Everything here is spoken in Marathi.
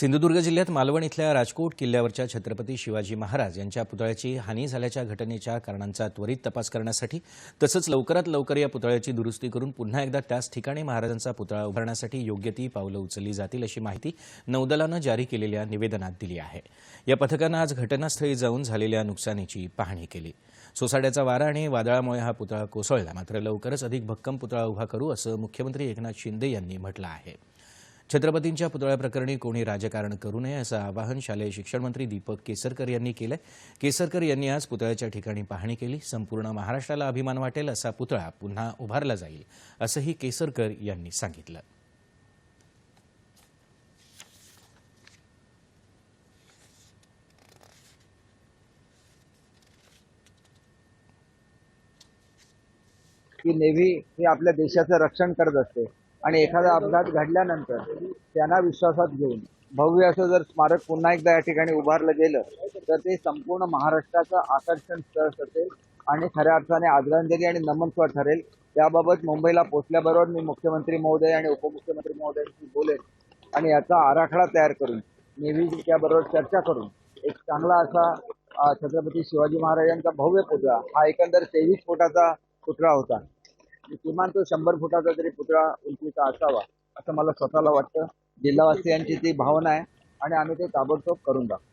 सिंधुदुर्ग जिल्ह्यात मालवण इथल्या राजकोट किल्ल्यावरच्या छत्रपती शिवाजी महाराज यांच्या पुतळ्याची हानी झाल्याच्या घटनेच्या कारणांचा त्वरित तपास करण्यासाठी तसंच लवकरात लवकर या पुतळ्याची दुरुस्ती करून पुन्हा एकदा त्याच ठिकाणी महाराजांचा पुतळा उभारण्यासाठी योग्य ती पावलं उचलली जातील अशी माहिती नौदलानं जारी केलेल्या निवेदनात दिली आहे. या पथकानं आज घटनास्थळी जाऊन झालेल्या नुकसानीची पाहणी केली. सोसाट्याचा वारा आणि वादळामुळे हा पुतळा कोसळला. मात्र लवकरच अधिक भक्कम पुतळा उभा करू असं मुख्यमंत्री एकनाथ शिंदे यांनी म्हटलं आहे. छत्रपतींच्या पुतळ्याप्रकरणी कोणी राजकारण करू नये असं आवाहन शालेय शिक्षण मंत्री दीपक केसरकर यांनी केलंय. केसरकर यांनी आज पुतळ्याच्या ठिकाणी पाहणी केली. संपूर्ण महाराष्ट्राला अभिमान वाटेल असा पुतळा पुन्हा उभारला जाईल असंही केसरकर यांनी सांगितलं. की नेव्ही ही आपल्या देशाचं रक्षण करत असते. आणि एखादा अपघात घडल्यानंतर त्यांना विश्वासात घेऊन. भव्य असं जर स्मारक पुन्हा एकदा या ठिकाणी उभारलं गेलं तर ते संपूर्ण महाराष्ट्राचं आकर्षण स्थळ असेल आणि खऱ्या अर्थाने आदरांजली आणि नमनस्वर ठरेल. त्याबाबत मुंबईला पोचल्याबरोबर मी मुख्यमंत्री महोदय आणि उपमुख्यमंत्री महोदयांशी बोलेन आणि याचा आराखडा तयार करून नेव्ही त्याबरोबर चर्चा करून एक चांगला असा छत्रपती शिवाजी महाराजांचा भव्य पुतळा हा एकंदर तेवीस फुटाचा पुतळा होता. किमान तो शंभर फुटाचा तरी पुतळा उंचीचा असावा असं मला स्वतःला वाटतं. जिल्हावासियांची ती भावना आहे आणि आम्ही ते ताबडतोब करून दाखवू.